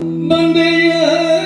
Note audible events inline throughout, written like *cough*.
Monday.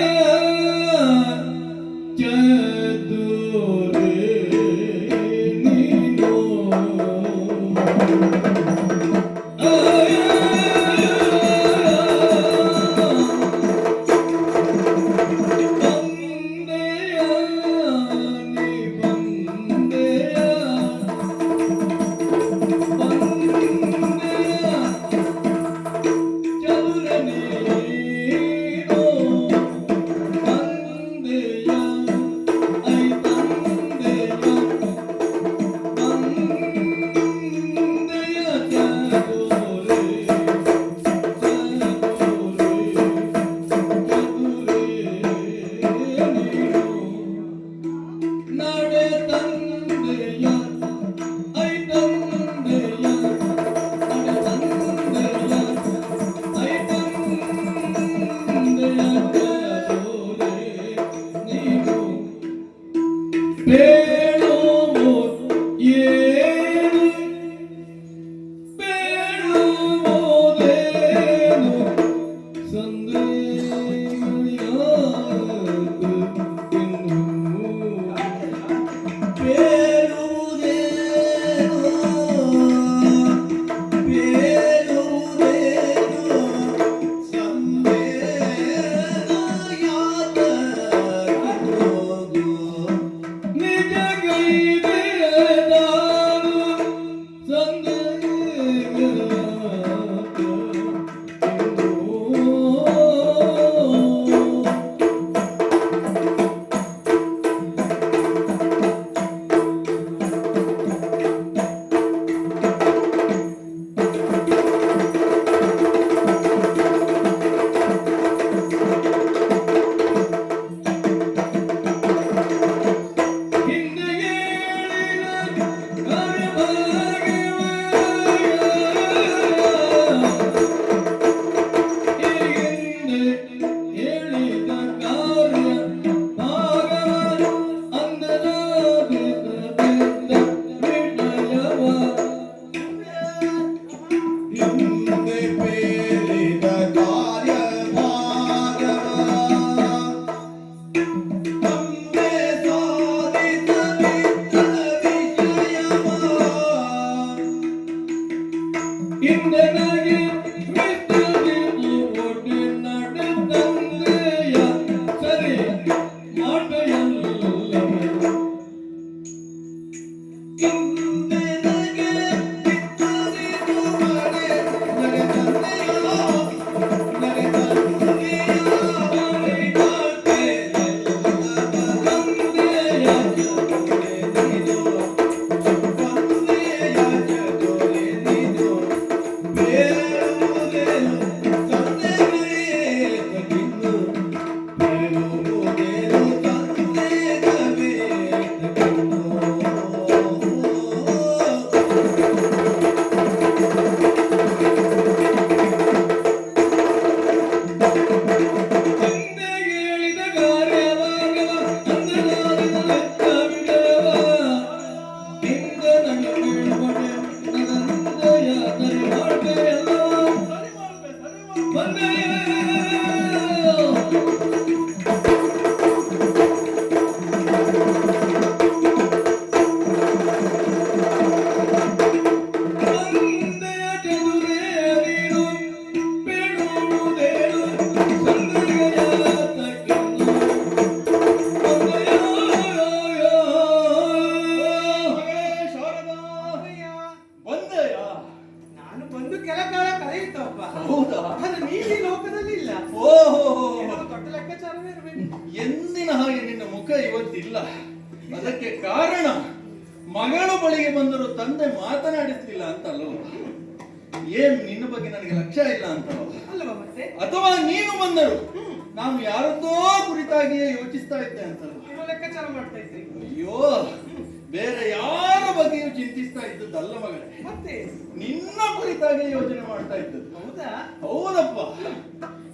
ಹಾಗೆ ಯೋಚನೆ ಮಾಡ್ತಾ ಇದ್ದದ್ದು. ಹೌದಾ? ಹೌದಪ್ಪ.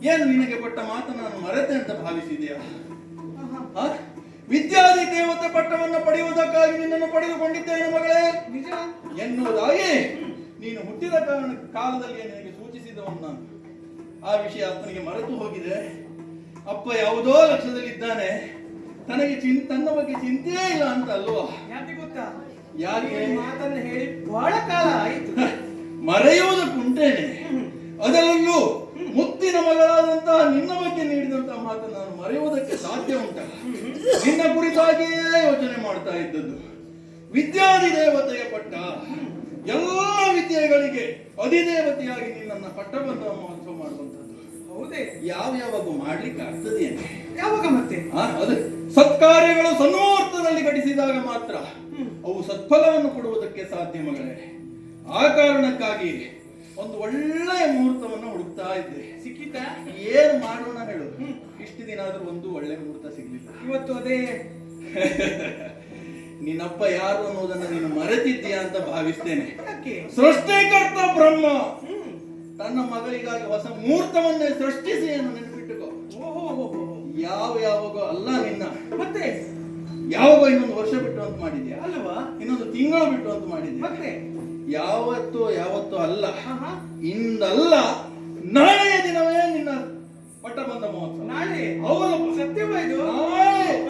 ಏನು ನಿನಗೆ ಪಟ್ಟ ಮಾತು ನಾನು ಮರೆತೆ ಅಂತ ಭಾವಿಸಿದೆಯಾ? ವಿದ್ಯಾದಿ ದೇವತೆ ಪಟ್ಟವನ್ನು ಪಡೆಯುವುದಕ್ಕಾಗಿ ನಿನ್ನನ್ನು ಪಡೆದುಕೊಂಡಿದ್ದೇನೆ ಮಗಳೇ. ನಿಜ? ಎನ್ನುವುದಾಗಿ ನೀನು ಹುಟ್ಟಿದ ಕಾರಣ ಕಾಲದಲ್ಲಿ ನಿನಗೆ ಸೂಚಿಸಿದವನು ನಾನು. ಆ ವಿಷಯ ಅಪ್ಪನಿಗೆ ಮರೆತು ಹೋಗಿದೆ. ಅಪ್ಪ ಯಾವುದೋ ಲಕ್ಷದಲ್ಲಿದ್ದಾನೆ ತನಗೆ ಚಿಂತ ತನ್ನ ಬಗ್ಗೆ ಚಿಂತೆಯೇ ಇಲ್ಲ ಅಂತ ಅಲ್ವಾ? ಯಾಕೆ ಗೊತ್ತಾ? ಯಾರಿಗೆ ಮಾತನ್ನು ಹೇಳಿ ಬಹಳ ಕಾಲ ಆಯ್ತು. ಮರೆಯುವುದಕ್ಕುಂಟೇನೆ ಅದರಲ್ಲೂ ಮುತ್ತಿನ ಮಗಳಾದಂತಹ ನಿನ್ನ ಬಗ್ಗೆ ನೀಡಿದಂತಹ ಮಾತು ನಾನು ಮರೆಯುವುದಕ್ಕೆ ಸಾಧ್ಯ ಉಂಟ ನಿನ್ನ ಕುರಿತಾಗಿಯೇ ಯೋಚನೆ ಮಾಡ್ತಾ ಇದ್ದದ್ದು. ವಿದ್ಯಾದಿ ದೇವತೆಯ ಪಟ್ಟ. ಎಲ್ಲ ವಿದ್ಯೆಗಳಿಗೆ ಅಧಿದೇವತೆಯಾಗಿ ನಿನ್ನನ್ನ ಪಟ್ಟಬಂಧ ಮಹತ್ವ ಮಾಡುವಂಥದ್ದು. ಹೌದೇ. ಯಾವ ಯಾವಾಗ ಮಾಡ್ಲಿಕ್ಕೆ ಆಗ್ತದೆ ಯಾವಾಗ ಮತ್ತೆ? ಅದು. ಸತ್ಕಾರ್ಯಗಳು ಸನ್ಮುಹೂರ್ತದಲ್ಲಿ ಘಟಿಸಿದಾಗ ಮಾತ್ರ ಅವು ಸತ್ಫಲವನ್ನು ಕೊಡುವುದಕ್ಕೆ ಸಾಧ್ಯ ಮಗಳೇ. ಆ ಕಾರಣಕ್ಕಾಗಿ ಒಂದು ಒಳ್ಳೆಯ ಮುಹೂರ್ತವನ್ನು ಹುಡುಕ್ತಾ ಇದ್ದೆ. ಸಿಕ್ಕಿತಾ ಏನು ಮಾಡೋಣ ಹೇಳು. ಇಷ್ಟು ದಿನ ಆದ್ರೂ ಒಂದು ಒಳ್ಳೆ ಮುಹೂರ್ತ ಸಿಗ್ಲಿಲ್ಲ. ಇವತ್ತು ಅದೇ? *laughs* ನಿನ್ನಪ್ಪ ಯಾರು ಅನ್ನೋದನ್ನ ನೀನು ಮರೆತಿದ್ದೀಯಾ ಅಂತ ಭಾವಿಸ್ತೇನೆ. ಸೃಷ್ಟಿಕರ್ತ ಬ್ರಹ್ಮ. ಹ್ಮ್. ತನ್ನ ಮಗಳಿಗಾಗಿ ಹೊಸ ಮುಹೂರ್ತವನ್ನೇ ಸೃಷ್ಟಿಸಿ ಎಂದು ನೆನಪಿಟ್ಟುಕೋ. ಓಹೋ. ಯಾವ ಯಾವಾಗೋ ಅಲ್ಲ ನಿನ್ನ. ಮತ್ತೆ? ಯಾವಾಗೋ ಇನ್ನೊಂದು ವರ್ಷ ಬಿಟ್ಟು ಅಂತ ಮಾಡಿದ್ಯಾ? ಅಲ್ವಾ ಇನ್ನೊಂದು ತಿಂಗಳು ಬಿಟ್ಟು ಅಂತ ಮಾಡಿದ್ಯಾ? ಮತ್ತೆ? ಯಾವತ್ತು ಯಾವತ್ತು ಅಲ್ಲ. ಇಂದಲ್ಲ ನಾಳೆ ದಿನವೇ ನಿನ್ನ ಪಟ್ಟ ಬಂದ ಮಹೋತ್ಸವ. ನಾಳೆ? ಹೌದಪ್ಪ ಸತ್ಯವ ಇದು. ನಾಳೆ.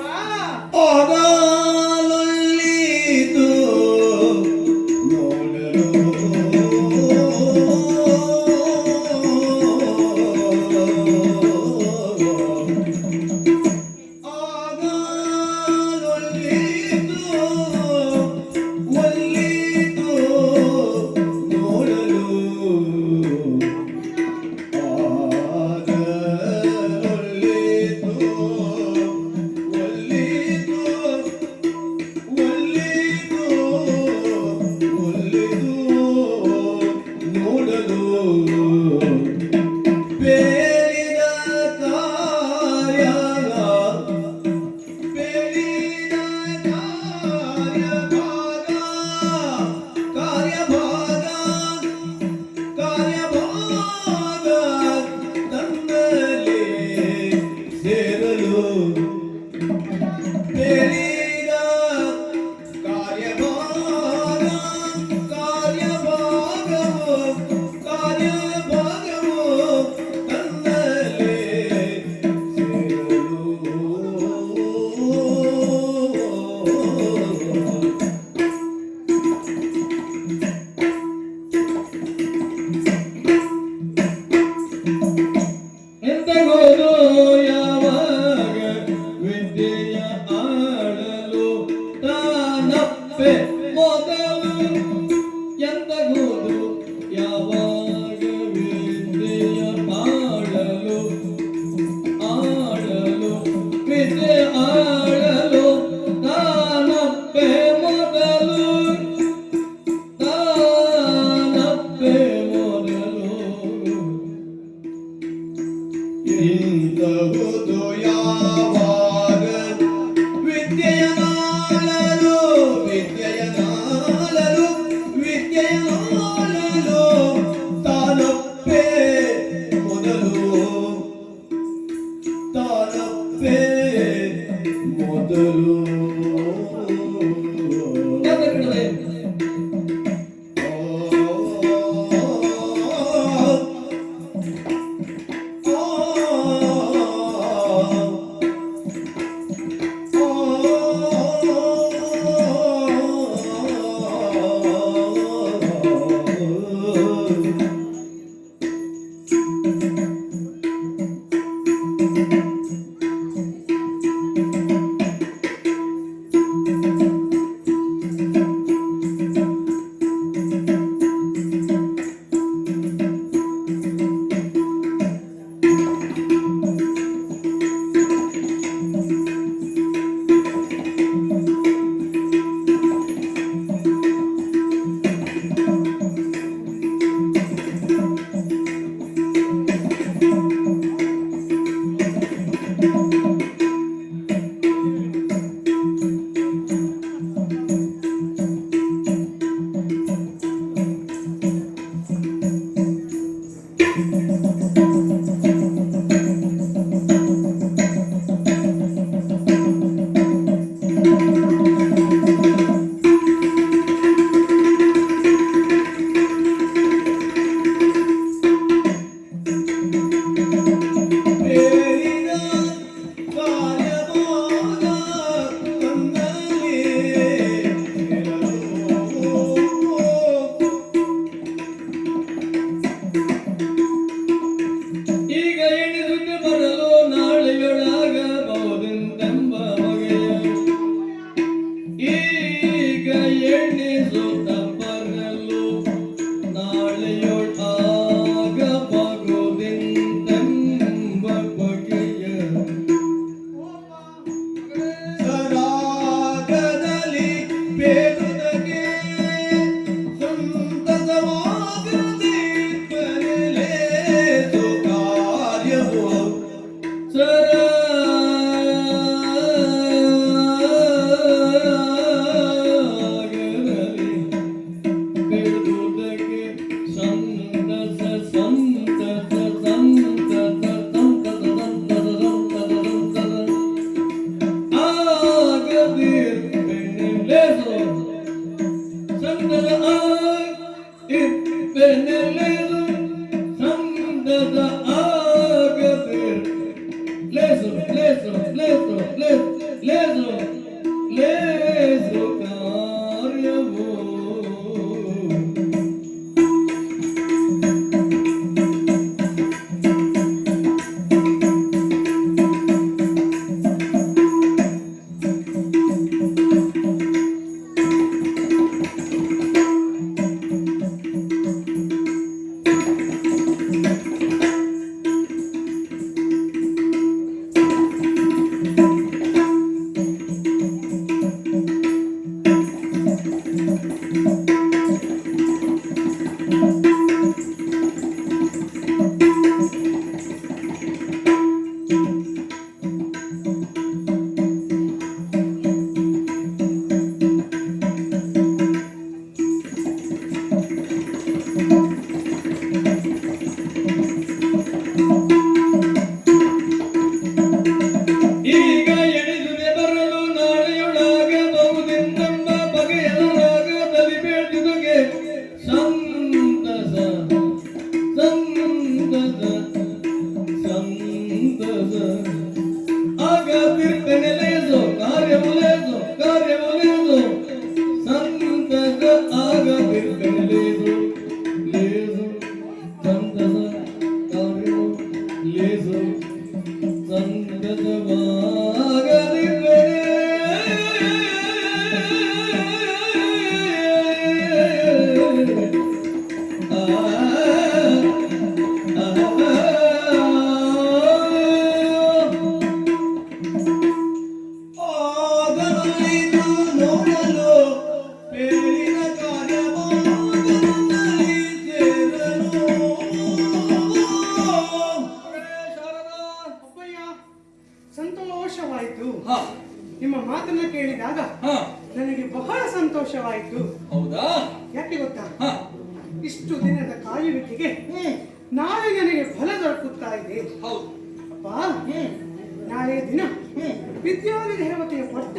ವಿದ್ಯಾದಿ ದೇವತೆಯ ಪಟ್ಟ?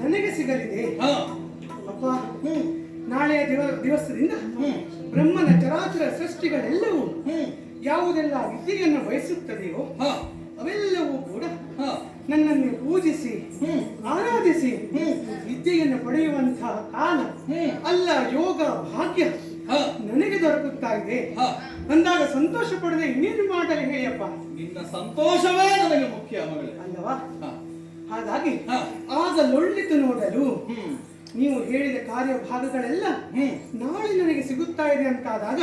ನನಗೆ ಸಿಗಲಿದೆ. ಅಪ್ಪ ನಾಳೆಯ ದಿವ ದಿವಸದಿಂದ ಹ್ಮ್ ಬ್ರಹ್ಮನ ಚರಾಚರ ಸೃಷ್ಟಿಗಳೆಲ್ಲವೂ ಯಾವುದೆಲ್ಲ ವಿದ್ಯೆಯನ್ನು ಬಯಸುತ್ತದೆಯೋ ಅವೆಲ್ಲವೂ ಕೂಡ ನನ್ನನ್ನು ಪೂಜಿಸಿ ಆರಾಧಿಸಿ ವಿದ್ಯೆಯನ್ನು ಪಡೆಯುವಂತಹ ಕಾಲ ಅಲ್ಲ ಯೋಗ ಭಾಗ್ಯ ನನಗೆ ದೊರಕುತ್ತಾ ಇದೆ. ಅಂದಾಗ ಸಂತೋಷ ಪಡದೆ ಇನ್ನೇನು ಮಾಡಲಿ ಹೇಳಿಯಪ್ಪ ನಿನ್ನ ಸಂತೋಷವೇ ನನಗೆ ಮುಖ್ಯ ಮಗಳೇ. ಅಲ್ಲವಾ? ಹಾಗಾಗಿ ಆಗ ಲೊಳ್ಳಿತು ನೋಡಲು. ನೀವು ಹೇಳಿದ ಕಾರ್ಯಭಾಗಗಳೆಲ್ಲ ಹ್ಮ್. ನಾಳೆ ನನಗೆ ಸಿಗುತ್ತಾ ಇದೆ ಅಂತಾದಾಗ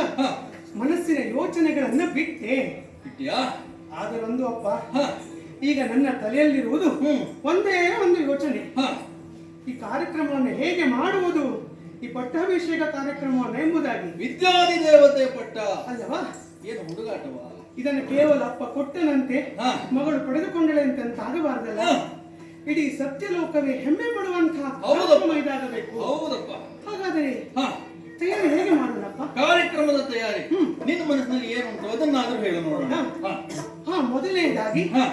ಮನಸ್ಸಿನ ಯೋಚನೆಗಳನ್ನ ಬಿಟ್ಟೆ. ಬಿಟ್ಟಿಯಾ? ಆದರೊಂದು ಅಪ್ಪ ಈಗ ನನ್ನ ತಲೆಯಲ್ಲಿರುವುದು ಒಂದೇ ಒಂದು ಯೋಚನೆ. ಈ ಕಾರ್ಯಕ್ರಮವನ್ನು ಹೇಗೆ ಮಾಡುವುದು? ಈ ಪಟ್ಟಾಭಿಷೇಕ ಕಾರ್ಯಕ್ರಮವನ್ನು ಎಂಬುದಾಗಿ. ವಿದ್ಯಾದಿ ದೇವತೆ ಪಟ್ಟ. ಅಲ್ಲವಾ? ಏನು ಹುಡುಗಾಟವಾ? ಇದನ್ನು ಕೇವಲ ಅಪ್ಪ ಕೊಟ್ಟನಂತೆ ಮಗಳು ಪಡೆದುಕೊಂಡಳೆ ಅಂತ ಆಗಬಾರ್ದಲ್ಲ. ಇಡೀ ಸತ್ಯಲೋಕವೇ ಹೆಮ್ಮೆ ಪಡುವಂತಹ ಹೌದಪ್ಪ. ಇದಾಗಬೇಕು ಹೌದಪ್ಪ. ಹಾಗಾದರೆ ಹಾ. ತಯಾರಿ ಹೇಗೆ ಮಾಡೋಣಪ್ಪ ಕಾರ್ಯಕ್ರಮದ ತಯಾರಿ. ನಿನ್ನ ಮನಸ್ಸಿನಲ್ಲಿ ಏನುಂಟು ಅದನ್ನಾದ್ರೂ ಹೇಳ ನೋಡೋಣ. ಹಾ. ಹಾ. ಮೊದಲನೇದಾಗಿ ಹಾ.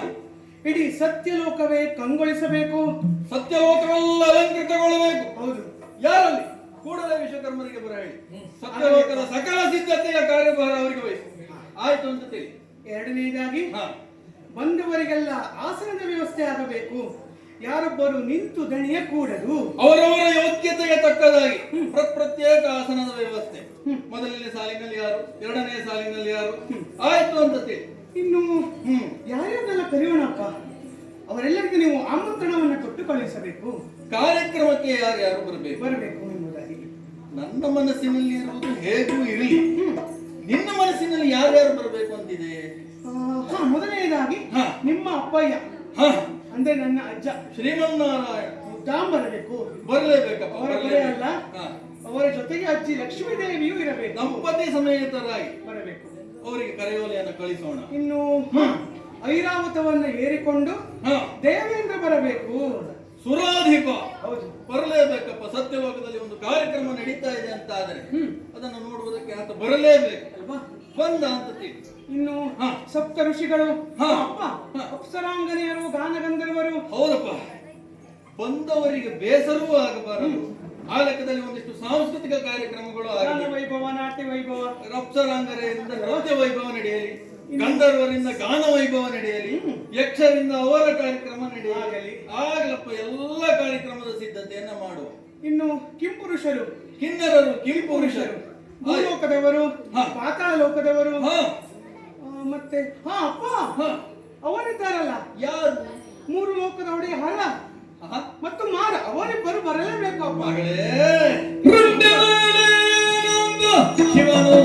ಇಡೀ ಸತ್ಯಲೋಕವೇ ಕಂಗೊಳಿಸಬೇಕು. ಸತ್ಯಲೋಕವೆಲ್ಲ ಅಲಂಕೃತಗೊಳ್ಳಬೇಕು. ಹೌದು. ಯಾರಲ್ಲಿ? ಕೂಡಲೇ ವಿಶ್ವಕರ್ಮರಿಗೆ ಬರ ಹೇಳಿ. ಸತ್ಯಲೋಕದ ಸಕಲ ಸಿದ್ಧತೆಯ ಕಾರ್ಯಭಾರ ಅವರಿಗೆ ವಹಿಸಿ. ಆಯ್ತು ಅಂತ ತಿಳಿ ಎರಡನೇದಾಗಿ ಹಾ. ಬಂದವರಿಗೆಲ್ಲ ಆಸನದ ವ್ಯವಸ್ಥೆ ಆಗಬೇಕು. ಯಾರೊಬ್ಬರು ನಿಂತು ದಣಿಯ ಕೂಡದು. ಅವರವರ ಯೋಗ್ಯತೆಗೆ ತಕ್ಕದಾಗಿ ಪ್ರ- ಪ್ರತ್ಯೇಕ ಆಸನದ ವ್ಯವಸ್ಥೆ. ಮೊದಲನೇ ಸಾಲಿನಲ್ಲಿ ಯಾರು? ಎರಡನೇ ಸಾಲಿನಲ್ಲಿ ಯಾರು? ಆಯ್ತು ಅಂತ ತಿಳಿ ಇನ್ನು ಹ್ಮ್. ಯಾರ್ಯಾರೆಲ್ಲ ಕರೆಯೋಣಪ್ಪ? ಅವರೆಲ್ಲರಿಗೂ ನೀವು ಆಮಂತ್ರಣವನ್ನು ಕೊಟ್ಟು ಕಳುಹಿಸಬೇಕು ಕಾರ್ಯಕ್ರಮಕ್ಕೆ ಯಾರ್ಯಾರು ಬರಬೇಕು? ಬರಬೇಕು ಎಂಬುದಾಗಿ. ನನ್ನ ಮನಸ್ಸಿನಲ್ಲಿ ಇರುವುದು ಹೇಗೂ ಇರಲಿ. ನಿನ್ನ ಮನಸ್ಸಿನಲ್ಲಿ ಯಾರ್ಯಾರು ಬರಬೇಕು ಅಂತಿದೆ? ಮೊದಲನೇದಾಗಿ. ನಿಮ್ಮ ಅಪ್ಪಯ್ಯ. ಅಂದ್ರೆ ನನ್ನ ಅಜ್ಜ. ಶ್ರೀಮನ್ನಾರಾಯಣ. ಮುದ್ದಾಂ ಬರಬೇಕು ಬರಲೇಬೇಕಪ್ಪ ಅವರ. ಅಲ್ಲ. ಅವರ ಜೊತೆಗೆ ಅಜ್ಜಿ ಲಕ್ಷ್ಮೀ ದೇವಿಯೂ ಇರಬೇಕು. ದಂಪತಿ ಸಮೇತರಾಗಿ. ಬರಬೇಕು. ಅವರಿಗೆ ಕರೆಯೋಲೆಯನ್ನು ಕಳಿಸೋಣ. ಇನ್ನು ಐರಾವತವನ್ನ ಏರಿಕೊಂಡು. ದೇವೇಂದ್ರ ಬರಬೇಕು. ಸುರಾಧಿಪ. ಹೌದು. ಬರಲೇಬೇಕಪ್ಪ. ಸತ್ಯಲೋಕದಲ್ಲಿ ಒಂದು ಕಾರ್ಯಕ್ರಮ ನಡೀತಾ ಇದೆ ಅಂತ ಆದರೆ ಅದನ್ನು ನೋಡುವುದಕ್ಕೆ ಆತ ಬರಲೇಬೇಕು. ಅಲ್ವಾ? ಬಂದ ಅಂತ ತಿಳಿ ಇನ್ನು. ಸಪ್ತ ಋಷಿಗಳು ಹಾ. ಅಪ್ಪ ಹಾ. ಅಪ್ಸರಾಂಗನೆಯರು ಗಾನಗಂಧರ್ವರು. ಹೌದಪ್ಪ. ಬಂದವರಿಗೆ ಬೇಸರವೂ ಆಗಬಾರದು. ಆ ಲೆಕ್ಕದಲ್ಲಿ ಒಂದಿಷ್ಟು ಸಾಂಸ್ಕೃತಿಕ ಕಾರ್ಯಕ್ರಮಗಳು ವೈಭವ ನಾಟ್ಯ ವೈಭವ. ರಪ್ಸರಾಂಗರೆಯಿಂದ ನೃತ್ಯ ವೈಭವ ನಡೆಯಲಿ. ಗಂಧರ್ವರಿಂದ ಗಾನ ವೈಭವ ನಡೆಯಲಿ. ಯಕ್ಷರಿಂದ ಅವರ ಕಾರ್ಯಕ್ರಮ ನಡೆಯಲಿ. ಆಗಲಪ್ಪ ಎಲ್ಲ ಕಾರ್ಯಕ್ರಮದ ಸಿದ್ಧತೆಯನ್ನ ಮಾಡುವ ಇನ್ನು ಕಿಂಪುರುಷರು. ಕಿನ್ನರರು ಕಿಂಪುರುಷರು. ಭೂಲೋಕದವರು. ಪಾತಾಳ ಲೋಕದವರು ಮತ್ತೆ ಹಾ ಅಪ್ಪ ಹಾ. ಅವರಿದ್ದಾರಲ್ಲ? ಯಾರು? ಮೂರು ಲೋಕದ ಒಡೆಯ ಹರ? ಹಾ? ಮತ್ತು ಮಾರ ಅವರಿಬ್ಬರು ಬರಲೇಬೇಕು ಅಪ್ಪ ಮಗಳೇ ಶಿವನು.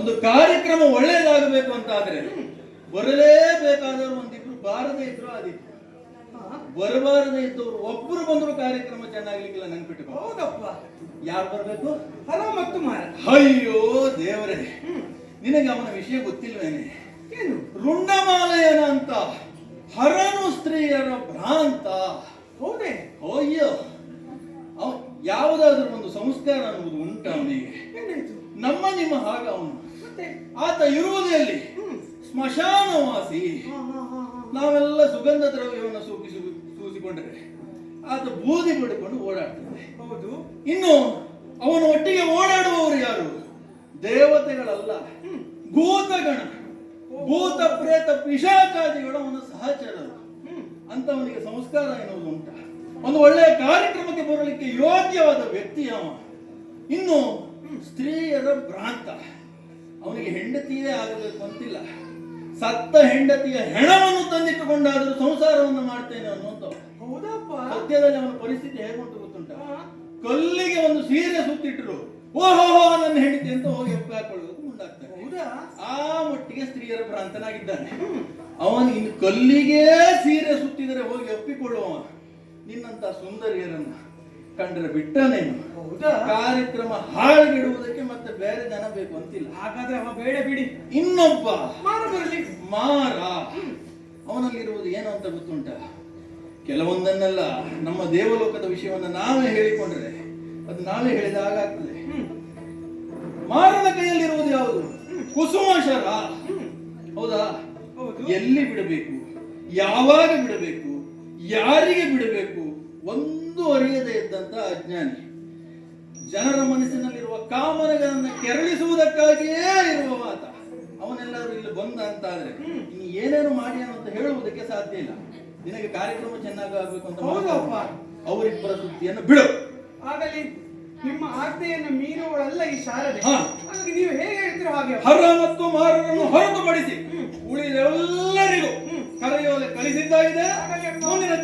ಒಂದು ಕಾರ್ಯಕ್ರಮ ಒಳ್ಳೇದಾಗಬೇಕು ಅಂತ ಆದ್ರೆ ಬರಲೇಬೇಕಾದವರು ಒಂದಿಬ್ರು ಬಾರದೇ ಇದ್ರು ಆದಿತ್ತು ಬರಬಾರದೇ ಇದ್ದವರು ಒಬ್ಬರು ಬಂದ್ರು ಕಾರ್ಯಕ್ರಮ ಚೆನ್ನಾಗ್ಲಿಕ್ಕಿಲ್ಲ ನೆನ್ಪಿಟ್ಟು ಹೌದಪ್ಪ. ಯಾರು ಬರ್ಬೇಕು? ಹರ ಮತ್ತು ಮಾರ. ಅಯ್ಯೋ ದೇವರೇ ನಿನಗೆ ಅವನ ವಿಷಯ ಗೊತ್ತಿಲ್ವೇನೆ? ಏನು? ರುಂಡಮಾಲಯನ ಅಂತ ಹರನು ಸ್ತ್ರೀಯರ ಭ್ರಾಂತ. ಹೌದೇ? ಅಯ್ಯೋ ಯಾವುದಾದ್ರೂ ಒಂದು ಸಂಸ್ಕಾರ ಅನ್ನುವುದು ಉಂಟ ಅವನಿಗೆ? ನಮ್ಮ ನಿಮ್ಮ ಹಾಗ ಅವನು ಆತ ಇರುವುದೇ ಅಲ್ಲಿ ಸ್ಮಶಾನವಾಸಿ ನಾವೆಲ್ಲ ಸುಗಂಧ ದ್ರವ್ಯವನ್ನು ಸೂಪಿಸಿ ಸೂಸಿಕೊಂಡರೆ ಆತ ಬೂದಿ ಪಡ್ಕೊಂಡು ಓಡಾಡ್ತಾನೆ ಹೌದು. ಇನ್ನು ಅವನ ಒಟ್ಟಿಗೆ ಓಡಾಡುವವರು ಯಾರು? ದೇವತೆಗಳಲ್ಲ. ಭೂತಗಣ. ಭೂತ ಪ್ರೇತ ಪಿಶಾಚಾದಿಗಳು ಅವನ ಸಹಚರರು. ಅಂತ ಅವನಿಗೆ ಸಂಸ್ಕಾರ ಎನ್ನುವುದು ಉಂಟ. ಒಂದು ಒಳ್ಳೆಯ ಕಾರ್ಯಕ್ರಮಕ್ಕೆ ಬರಲಿಕ್ಕೆ ಯೋಗ್ಯವಾದ ವ್ಯಕ್ತಿ ಅವ ಇನ್ನು ಸ್ತ್ರೀಯರ ಭ್ರಾಂತ. ಅವನಿಗೆ ಹೆಂಡತಿಯೇ ಆಗಬೇಕು ಅಂತಿಲ್ಲ. ಸತ್ತ ಹೆಂಡತಿಯ ಹೆಣವನ್ನು ತಂದಿಟ್ಟುಕೊಂಡಾದರೂ ಸಂಸಾರವನ್ನು ಮಾಡ್ತೇನೆ ಅನ್ನುವಂತ ಹೌದಪ್ಪ. ಸದ್ಯದಲ್ಲಿ ಅವನ ಪರಿಸ್ಥಿತಿ ಹೇಗುಂಟು ಗೊತ್ತುಂಟ. ಕಲ್ಲಿಗೆ ಒಂದು ಸೀರೆ ಸುತ್ತಿಟ್ಟರು ಓಹೋ ನನ್ನ ಹೆಂಡತಿ ಅಂತ ಹೋಗಿ ಎಪ್ಪ ಹಾಕೊಳ್ಳೋದಕ್ಕೆ ಮುಂದಾಗ್ತಾನೆ. ಹೌದಾ? ಆ ಮಟ್ಟಿಗೆ ಸ್ತ್ರೀಯರ ಭ್ರಾಂತನಾಗಿದ್ದಾನೆ. ಅವನು ಇನ್ನು ಕಲ್ಲಿಗೆ ಸೀರೆ ಸುತ್ತಿದರೆ ಹೋಗಿ ಒಪ್ಪಿಕೊಳ್ಳುವ ನಿನ್ನಂತ ಸುಂದರಿಯರನ್ನ. ಕಂಡ್ರೆ ಬಿಟ್ಟನೇ ಹೌದಾ? ಕಾರ್ಯಕ್ರಮ ಹಾಳುಗೆಡುವುದಕ್ಕೆ ಮತ್ತೆ ಬೇರೆ ಜನ ಬೇಕು ಅಂತಿಲ್ಲ. ಹಾಗಾದ್ರೆ ಅವ ಬೇಡ ಬಿಡಿ. ಇನ್ನೊಬ್ಬ. ಮಾರ ಬರಲಿ. ಮಾರ. ಅವನಲ್ಲಿರುವುದು ಏನು ಅಂತ ಗೊತ್ತುಂಟ? ಕೆಲವೊಂದನ್ನೆಲ್ಲ ನಮ್ಮ ದೇವಲೋಕದ ವಿಷಯವನ್ನು ನಾವೇ ಹೇಳಿಕೊಂಡ್ರೆ ಅದು ನಾವೇ ಹೇಳಿದ ಹಾಗಾಗ್ತದೆ ಮಾರನ ಕೈಯಲ್ಲಿರುವುದು ಯಾವುದು? ಕುಸುಮಾಶರ. ಹೌದು. ಎಲ್ಲಿ ಬಿಡಬೇಕು? ಯಾವಾಗ ಬಿಡಬೇಕು? ಯಾರಿಗೆ ಬಿಡಬೇಕು? ಒಂದು ಅರಿಯದೇ ಇದ್ದಂತಹ ಅಜ್ಞಾನಿ. ಜನರ ಮನಸ್ಸಿನಲ್ಲಿರುವ ಕಾಮರಗಳನ್ನು ಕೆರಳಿಸುವುದಕ್ಕಾಗಿಯೇ ಇರುವ ಮಾತ. ಅವನೆಲ್ಲರೂ ಇಲ್ಲಿ ಬಂದ ಅಂತ ಆದ್ರೆ ನೀನು ಏನೇನು ಮಾಡಿ ಅಂತ ಹೇಳುವುದಕ್ಕೆ ಸಾಧ್ಯ ಇಲ್ಲ. ನಿನಗೆ ಕಾರ್ಯಕ್ರಮ ಚೆನ್ನಾಗಿ ಆಗ್ಬೇಕು ಅಂತ ಹೌದಪ್ಪ. ಅವರಿಬ್ಬರ ಸುದ್ದಿಯನ್ನು ಬಿಡು. ಆಗಲಿ ನಿಮ್ಮ ಆಜ್ಞೆಯನ್ನು ಮೀರುವಳಲ್ಲ ಈ ಶಾರದೆ. ಹಾಗಾಗಿ ನೀವು ಹೇಗೆ ಹೇಳ್ತೀರೋ ಹಾಗೆ ಹರ ಮತ್ತು ಮಾರರನ್ನು ಹೊರತುಪಡಿಸಿ ಉಳಿದೆಲ್ಲರಿಗೂ ಕರೆಯೋಲೆ ಕಳಿಸಿದ್ದಾಗಿದೆ ಮುಂದಿನ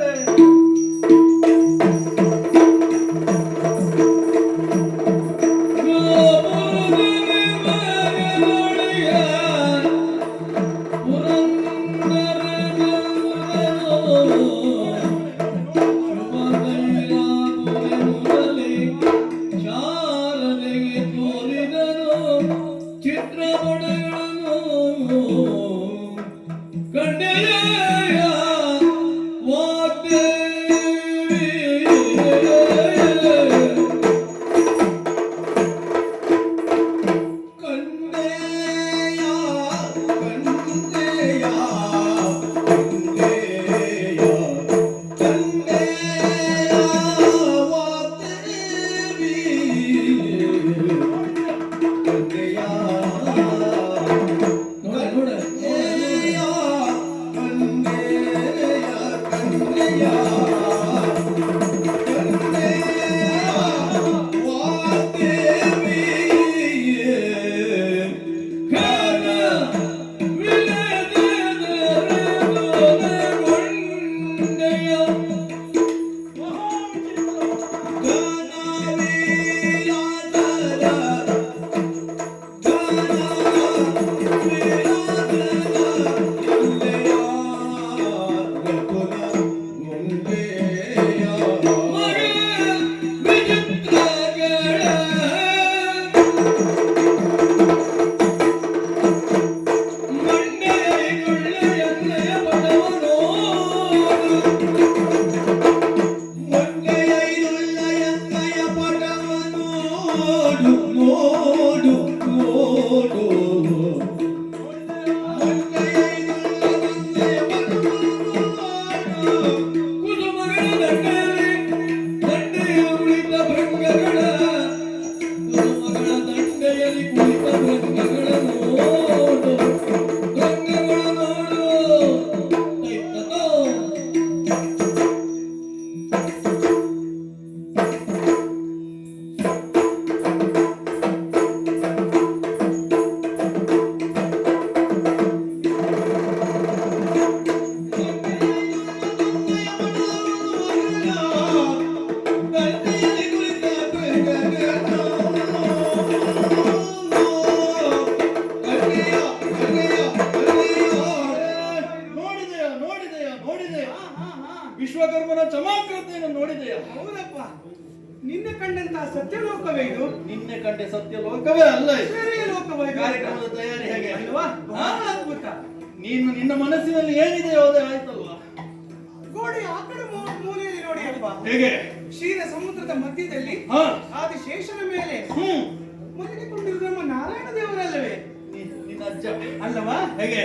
ಅಲ್ಲವಾ? ಹೇಗೆ?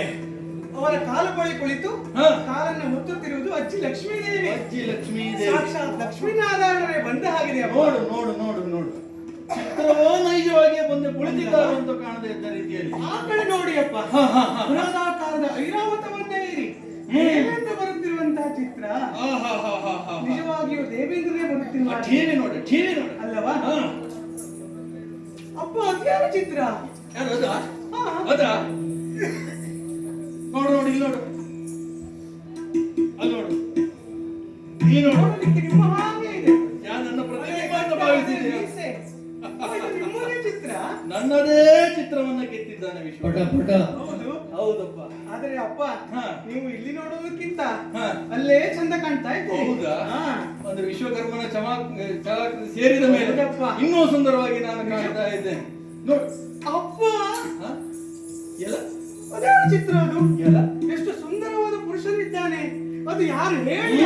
ಅವರ ಕಾಲ ಬಳಿ ಕುಳಿತು ಕಾಲನ್ನು ಮುತ್ತುತ್ತಿರುವುದು ಅಜ್ಜಿ ಲಕ್ಷ್ಮೀ ದೇವಿ ಅಜ್ಜಿ ಲಕ್ಷ್ಮೀ ದೇವಿ ಸಾಕ್ಷಾತ್ ಲಕ್ಷ್ಮೀನಾರಾಯಣರೇ ಬಂದ ಹಾಗಿದೆ ನೋಡು ನೋಡು ನೋಡು ನೋಡು. ಚಿತ್ರವೋ ನೈಜವಾಗಿ ಬಂದು ಕುಳಿತಿದ್ದಾರೆ ಅಂತ ಕಾಣದೇ ಇದ್ದ ರೀತಿಯಲ್ಲಿ. ಆ ಕಡೆ ನೋಡಿಯಪ್ಪ. ಬೃಹದಾಕಾರದ ಐರಾವತವನ್ನೇ ಹ್ಮ್. ದೇವೇಂದ್ರ ಬರುತ್ತಿರುವಂತಹ ಚಿತ್ರ ಆ, ಹಾ, ಹಾ, ಹಾ, ಹಾ. ನಿಜವಾಗಿಯೂ ದೇವೇಂದ್ರನೇ ಬರುತ್ತಿರುವ ಟಿವಿ ನೋಡು ಟಿವಿ ನೋಡು. ಅಲ್ಲವಾ. ಅಪ್ಪ ಅದ್ಯಾವ ಚಿತ್ರ? ಯಾರು ಅದಾ. ಅದಾ ನೋಡು ನೋಡಿ ಇಲ್ಲಿ ನೋಡು. ಅಲ್ಲಿ ನೋಡು. ಇಲ್ಲಿ ನೋಡು. ನನ್ನದೇ ಚಿತ್ರವನ್ನ ಕೆತ್ತಿದ್ದಾನೆ ವಿಶ್ವ. ಪಟ ಪಟ ಹೌದು. ಹೌದಪ್ಪ. ಆದರೆ ಅಪ್ಪ ಹಾ. ನೀವು ಇಲ್ಲಿ ನೋಡುವುದಕ್ಕಿಂತ ಹಾ. ಅಲ್ಲೇ ಚಂದ ಕಾಣ್ತಾ ಇತ್ತು ಹೌದಾ? ಹಾ. ಅಂದ್ರೆ ವಿಶ್ವಕರ್ಮನ ಚಮಾ ಸೇರಿದ ಮೇಲೆ. ಇನ್ನೂ ಸುಂದರವಾಗಿ ನಾನು ಕಾಣ್ತಾ ಇದ್ದೇನೆ. ನೋಡು ಅಪ್ಪ? ಎಲ್ಲ? ಅದೇ ಚಿತ್ರ ಅದು ಎಲ್ಲ ಎಷ್ಟು ಸುಂದರವಾದ ಪುರುಷನಿದ್ದಾನೆ ಅದು ಯಾರು ಹೇಳಿ?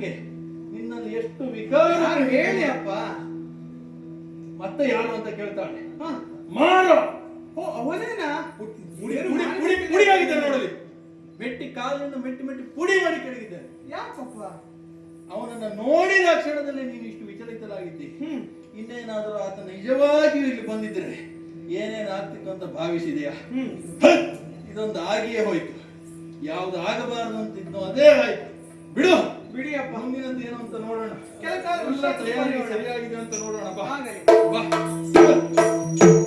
ನೋಡಿದ ನಿನ್ನನ್ನು ನಿನ್ನಲ್ಲಿ ಎಷ್ಟು ವಿಕಾರ ಹೇಳಿ ಅಪ್ಪ? ಮತ್ತೆ ಯಾರು ಅಂತ ಕೇಳ್ತಾಳೆ? ಹ. ಮಾರ ಓ ಅವನೇನಾ? ಪುಡಿಯಾಗಿದ್ದಾನೆ ನೋಡಲಿ. ಮೆಟ್ಟಿ ಕಾಲಿನಿಂದ ಮೆಟ್ಟಿ ಮೆಟ್ಟಿ ಪುಡಿ ಮಾಡಿ ಕೆಳಗಿದ್ದಾನೆ ಯಾಕಪ್ಪ? ಅವನನ್ನ ನೋಡಿದ ಕ್ಷಣದಲ್ಲಿ ನೀನು ಇಷ್ಟು ವಿಚಲಿತಲಾಗಿದ್ದಿ ಹ್ಮ್. ಇನ್ನೇನಾದರೂ ಆತ ನಿಜವಾಗಿಯೂ ಇಲ್ಲಿ ಬಂದಿದ್ರೆ ಏನೇನು ಆಗ್ತಿತ್ತು ಅಂತ ಭಾವಿಸಿದೆಯಾ? ಇದೊಂದು ಆಗಿಯೇ ಹೋಯ್ತು. ಯಾವ್ದು ಆಗಬಾರದು ಅಂತಿದ್ನೋ ಅದೇ ಆಯ್ತು. ಬಿಡು. ಬಿಡಿಯಪ್ಪ. ಮುಂದಿನದ್ದು ಏನು ಅಂತ ನೋಡೋಣ. ಕೆಲಕಾಲ ತಯಾರಿ ಸರಿಯಾಗಿದೆ ಅಂತ ನೋಡೋಣ. ಬಾ. ಹಾಗೆ.